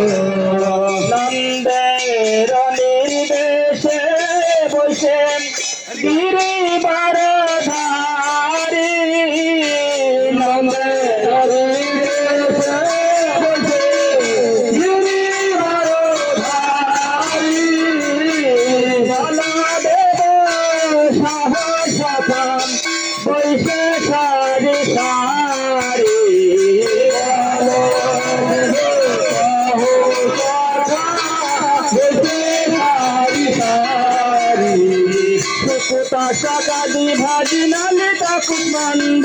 Oh. সকালি ভাজি নালিতা কুষ্মান্ড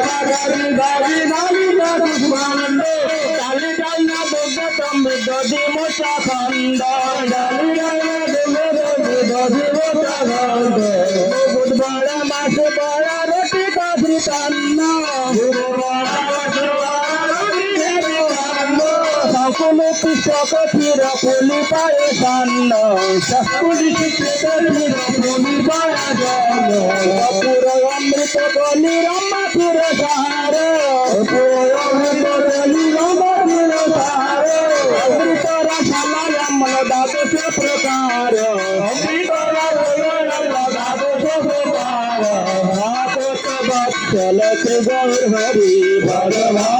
সকালি ভাজি নালিতা কুষ্মান্ড ডালি ডাল না দুর্গ তম্বিদ দিমোচা খন্ড ডালি ডাল না দুর্গ ফির পুলি পায়ে সান্ন। কৃষক ফির পুলি পায়ে অপুর অমৃত বলি রম্মা ফির সাহার। অপুর অমৃত বলি রম্মা ফির সাহার। অমৃত রসালয় অমৃত রসালয় দ্বাদশ প্রকার। গৌর হরি, ভগবান।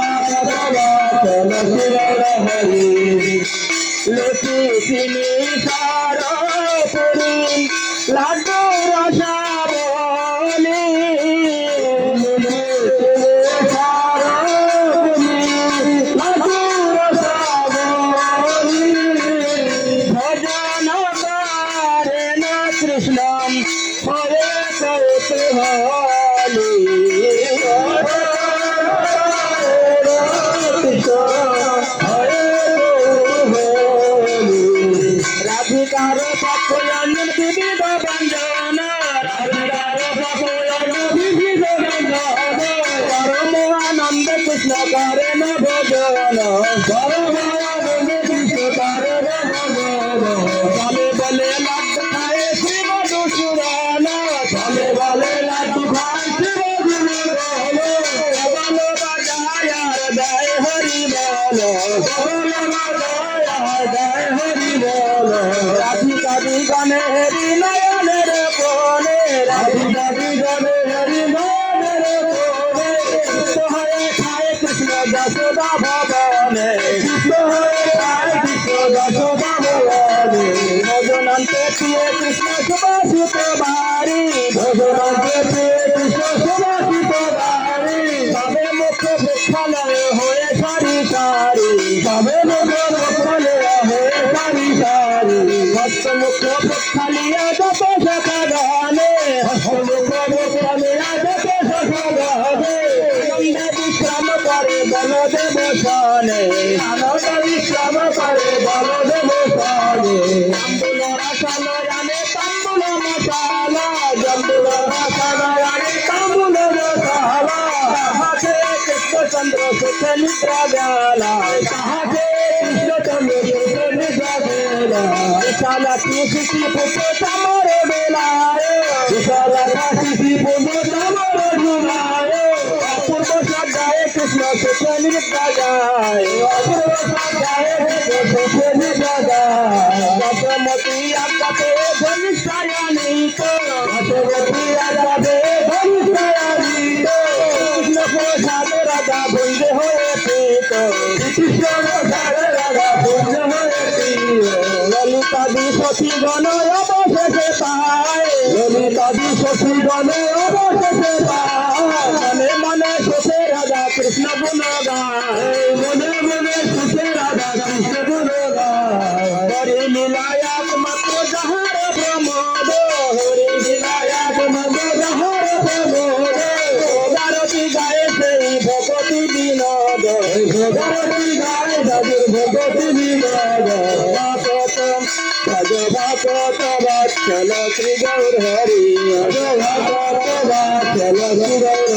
রাধিকার পক্ষয়ন বিবিধ ব্যঞ্জন রাধিকার পক্ষয়ন বিবিধ ব্যঞ্জন পরম আনন্দ কৃষ্ণ করেন ভজন পরম আনন্দ কৃষ্ণ করেন ভজন বলে বলে লাড খায় শিব দুসুরান বলে বলে লাড খায় শিব দুসুরান বলো বাজায় আর দেয় হরি বলো বলো দিগণে হরি নয়নের কোণে রাধিকা দিগণে হরি নয়নের কৃষ্ণ হয়ে খায় কৃষ্ণ যশোদা ভবনে কৃষ্ণ খায় কৃষ্ণ যশোদা ভবনে ভজনান্তে প্রিয় কৃষ্ণ সুবাসিত বাড়ি। ভজনান্তে প্রিয় কৃষ্ণ সুবাসিত বাড়ি। তবে মুখ বৃক্ষালয় মুখ বৃক্ষালিয়া যত শাখা গানে মুখ বৃক্ষালিয়া যত শাখা গানে আনন্দে বিশ্রাম করে আনন্দ করে বলদেব সনে সুখে নিদ্রা বেলা তাহাকে বিশালা কৃষি পুত্র চামর বেলায়। বিশালা কৃষি পুত্র চামর বেলায় অপূর্ব সজ্জায় কৃষ্ণ সুখে নিদ্রা যায় অপূর্ব সজ্জায় কৃষ্ণ সুখে নিদ্রা যায় দশমতী আকাতে ধনিষ্ঠায়ানিত দশমতী আকাতে ধনিষ্ঠায়ানিত কৃষ্ণ প্রসাদ রাধা বন্দে হয়ে প্রীত কৃষ্ণ সখী গণ অবশেষে পায়। ললিতাদি সখী গণ অবশেষে বাচ্চল শ্রী গৌর হরি বাচ্চল শ্রী গৌর